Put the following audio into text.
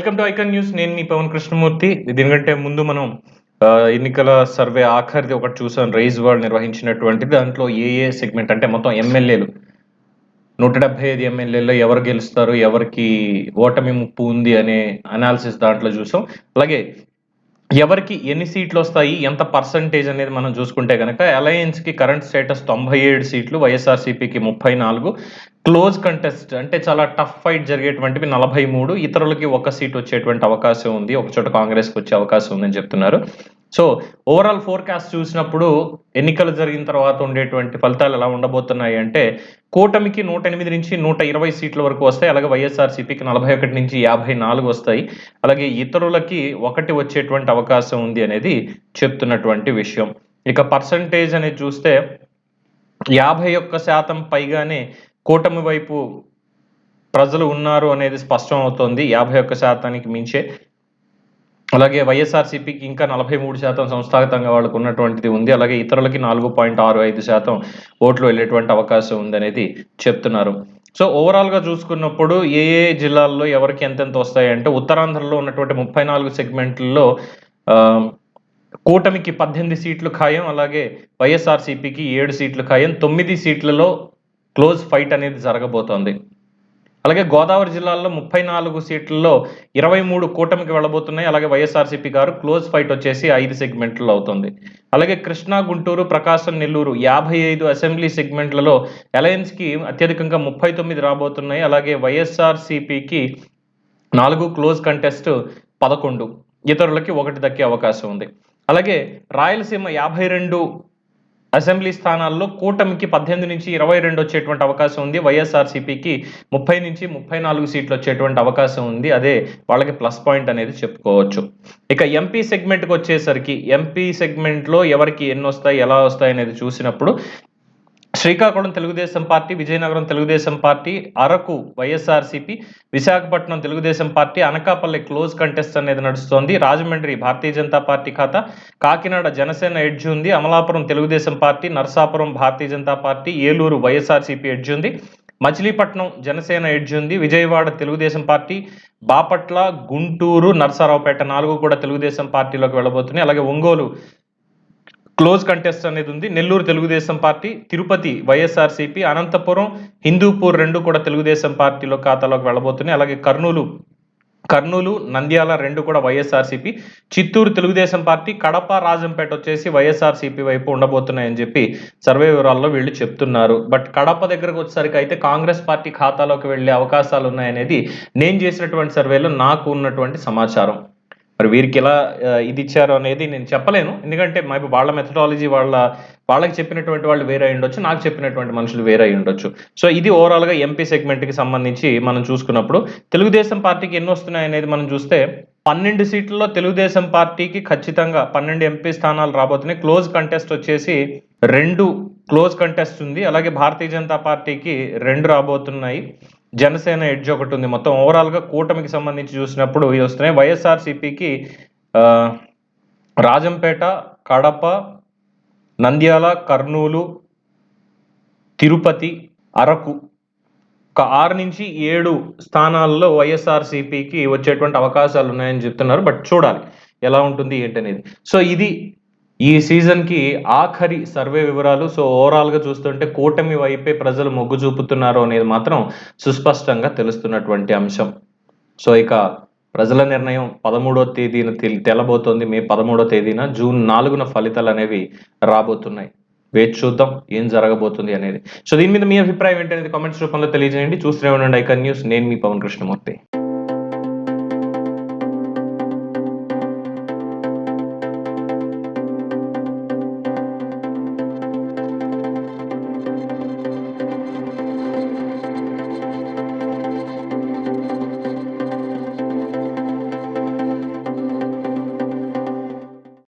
Welcome to icon news. నేను మీ పవన్ కృష్ణమూర్తి. దీనికంటే ముందు మనం ఎన్నికల సర్వే ఆఖరిది ఒకటి చూసాం. రైజ్ వాళ్ళు నిర్వహించినటువంటి దాంట్లో ఏ ఏ సెగ్మెంట్ అంటే మొత్తం ఎమ్మెల్యేలు. నూట డెబ్బై ఐదు ఎమ్మెల్యేలు ఎవరు గెలుస్తారు ఎవరికి ఓటమి ముప్పు ఉంది అనే అనాలిసిస్ దాంట్లో చూసాం. అలాగే ఎవరికి ఎన్ని సీట్లు వస్తాయి ఎంత పర్సంటేజ్ అనేది మనం చూసుకుంటే కనుక అలయన్స్కి కరెంట్ స్టేటస్ తొంభై ఏడు సీట్లు వైఎస్ఆర్సీపీకి ముప్పై నాలుగు. క్లోజ్ కంటెస్ట్ అంటే చాలా టఫ్ ఫైట్ జరిగేటువంటివి నలభై మూడు. ఇతరులకి ఒక సీట్ వచ్చేటువంటి అవకాశం ఉంది ఒక చోట కాంగ్రెస్కి వచ్చే అవకాశం ఉందని చెప్తున్నారు. సో ఓవరాల్ ఫోర్కాస్ట్ చూసినప్పుడు ఎన్నికలు జరిగిన తర్వాత ఉండేటువంటి ఫలితాలు ఎలా ఉండబోతున్నాయి అంటే కూటమికి నూట ఎనిమిది నుంచి నూట ఇరవై సీట్ల వరకు వస్తాయి. అలాగే వైఎస్ఆర్సీపీకి నలభై ఒకటి నుంచి యాభై నాలుగు వస్తాయి. అలాగే ఇతరులకి ఒకటి వచ్చేటువంటి అవకాశం ఉంది అనేది చెప్తున్నటువంటి విషయం. ఇక పర్సంటేజ్ అనేది చూస్తే యాభై ఒక్క శాతం పైగానే కూటమి వైపు ప్రజలు ఉన్నారు అనేది స్పష్టం అవుతోంది యాభై ఒక్క శాతానికి మించే అలాగే వైఎస్ఆర్సీపీకి ఇంకా నలభై మూడు శాతం సంస్థాగతంగా వాళ్ళకు ఉన్నటువంటిది ఉంది. అలాగే ఇతరులకి నాలుగు పాయింట్ ఆరు ఐదు శాతం ఓట్లు వెళ్ళేటువంటి అవకాశం ఉందనేది చెప్తున్నారు. సో ఓవరాల్గా చూసుకున్నప్పుడు ఏ ఏ జిల్లాల్లో ఎవరికి ఎంతెంత వస్తాయంటే ఉత్తరాంధ్రలో ఉన్నటువంటి ముప్పై నాలుగు సెగ్మెంట్లలో కూటమికి పద్దెనిమిది సీట్లు ఖాయం అలాగే వైఎస్ఆర్సీపీకి ఏడు సీట్లు ఖాయం తొమ్మిది సీట్లలో క్లోజ్ ఫైట్ అనేది జరగబోతోంది. అలాగే గోదావరి జిల్లాలో ముప్పై నాలుగు సీట్లలో ఇరవై మూడు కూటమికి వెళ్ళబోతున్నాయి. అలాగే వైఎస్ఆర్సీపీ గారు క్లోజ్ ఫైట్ వచ్చేసి ఐదు సెగ్మెంట్లలో అవుతుంది. అలాగే కృష్ణా గుంటూరు ప్రకాశం నెల్లూరు యాభై ఐదు అసెంబ్లీ సెగ్మెంట్లలో అలయన్స్కి అత్యధికంగా ముప్పై తొమ్మిది రాబోతున్నాయి. అలాగే వైఎస్ఆర్సీపీకి నాలుగు క్లోజ్ కంటెస్ట్ పదకొండు. ఇతరులకి ఒకటి దక్కే అవకాశం ఉంది. అలాగే రాయలసీమ యాభై రెండు అసెంబ్లీ స్థానాల్లో కూటమికి పద్దెనిమిది నుంచి ఇరవై రెండు వచ్చేటువంటి అవకాశం ఉంది. వైఎస్ఆర్సీపీకి ముప్పై నుంచి ముప్పై నాలుగు సీట్లు వచ్చేటువంటి అవకాశం ఉంది. అదే వాళ్ళకి ప్లస్ పాయింట్ అనేది చెప్పుకోవచ్చు. ఇక ఎంపీ సెగ్మెంట్కి వచ్చేసరికి ఎంపీ సెగ్మెంట్లో ఎవరికి ఎన్ని వస్తాయి ఎలా వస్తాయి అనేది చూసినప్పుడు Srikakulam Telugu Desam party Vizianagaram Telugu Desam party Araku YSRCP Visakhapatnam Telugu Desam party Anakapalli close contest అనేది నడుస్తోంది. రాజమండ్రి భారతీయ జనతా పార్టీ ఖాతా కాకినాడ జనసేన ఎడ్జ్ ఉంది. Amalapuram Telugu Desam party Narsapuram Bharatiya Janata party Eluru YSRCP edge ఉంది. మచిలీపట్నం జనసేన ఎడ్జ్ ఉంది. Vijayawada Telugu Desam party Bapatla Guntur Narasaraopet నాలుగు కూడా తెలుగుదేశం పార్టీలోకి వెళ్ళబోతున్నాయి. అలాగే ఒంగోలు క్లోజ్ కంటెస్ట్ అనేది ఉంది. నెల్లూరు తెలుగుదేశం పార్టీ తిరుపతి వైఎస్ఆర్సీపీ అనంతపురం హిందూపూర్ రెండు కూడా తెలుగుదేశం పార్టీలో ఖాతాలోకి వెళ్ళబోతున్నాయి. అలాగే కర్నూలు కర్నూలు నంద్యాల రెండు కూడా వైఎస్ఆర్సీపీ చిత్తూరు తెలుగుదేశం పార్టీ కడప రాజంపేట వచ్చేసి వైఎస్ఆర్సీపీ వైపు ఉండబోతున్నాయని చెప్పి సర్వే వివరాల్లో వీళ్ళు చెప్తున్నారు. బట్ కడప దగ్గరకు వచ్చేసరికి అయితే కాంగ్రెస్ పార్టీ ఖాతాలోకి వెళ్ళే అవకాశాలు ఉన్నాయనేది నేను చేసినటువంటి సర్వేలో నాకు ఉన్నటువంటి సమాచారం. మరి వీరికి ఎలా ఇది ఇచ్చారు అనేది నేను చెప్పలేను. ఎందుకంటే మరి వాళ్ళ మెథడాలజీ వాళ్ళ వాళ్ళకి చెప్పినటువంటి వాళ్ళు వేరే అయి ఉండొచ్చు నాకు చెప్పినటువంటి మనుషులు వేరే అయి ఉండొచ్చు. సో ఇది ఓవరాల్గా ఎంపీ సెగ్మెంట్కి సంబంధించి మనం చూసుకున్నప్పుడు తెలుగుదేశం పార్టీకి ఎన్ని వస్తున్నాయి అనేది మనం చూస్తే పన్నెండు సీట్లలో తెలుగుదేశం పార్టీకి ఖచ్చితంగా పన్నెండు ఎంపీ స్థానాలు రాబోతున్నాయి. క్లోజ్ కంటెస్ట్ వచ్చేసి రెండు క్లోజ్ కంటెస్ట్ ఉంది. అలాగే భారతీయ జనతా పార్టీకి రెండు రాబోతున్నాయి. జనసేన ఎడ్జ్ ఒకటి ఉంది. మొత్తం ఓవరాల్గా కూటమికి సంబంధించి చూసినప్పుడు ఇవి వస్తున్నాయి. వైఎస్ఆర్సీపీకి రాజంపేట కడప నంద్యాల కర్నూలు తిరుపతి అరకు ఒక ఆరు నుంచి ఏడు స్థానాల్లో వైఎస్ఆర్సీపీకి వచ్చేటువంటి అవకాశాలు ఉన్నాయని చెప్తున్నారు. బట్ చూడాలి ఎలా ఉంటుంది ఏంటనేది. సో ఇది ఈ సీజన్కి ఆఖరి సర్వే వివరాలు సో ఓవరాల్గా చూస్తుంటే కూటమి వైపే ప్రజలు మొగ్గు చూపుతున్నారు అనేది మాత్రం సుస్పష్టంగా తెలుస్తున్నటువంటి అంశం. సో ఇక ప్రజల నిర్ణయం పదమూడో తేదీన తెలబోతోంది మే పదమూడో తేదీన జూన్ నాలుగున ఫలితాలు అనేవి రాబోతున్నాయి. వేచి చూద్దాం ఏం జరగబోతుంది అనేది. సో దీని మీద మీ అభిప్రాయం ఏంటనేది కామెంట్స్ రూపంలో తెలియజేయండి. చూస్తూనే ఉండండి ఐకన్ న్యూస్. నేను మీ పవన్ కృష్ణమూర్తి.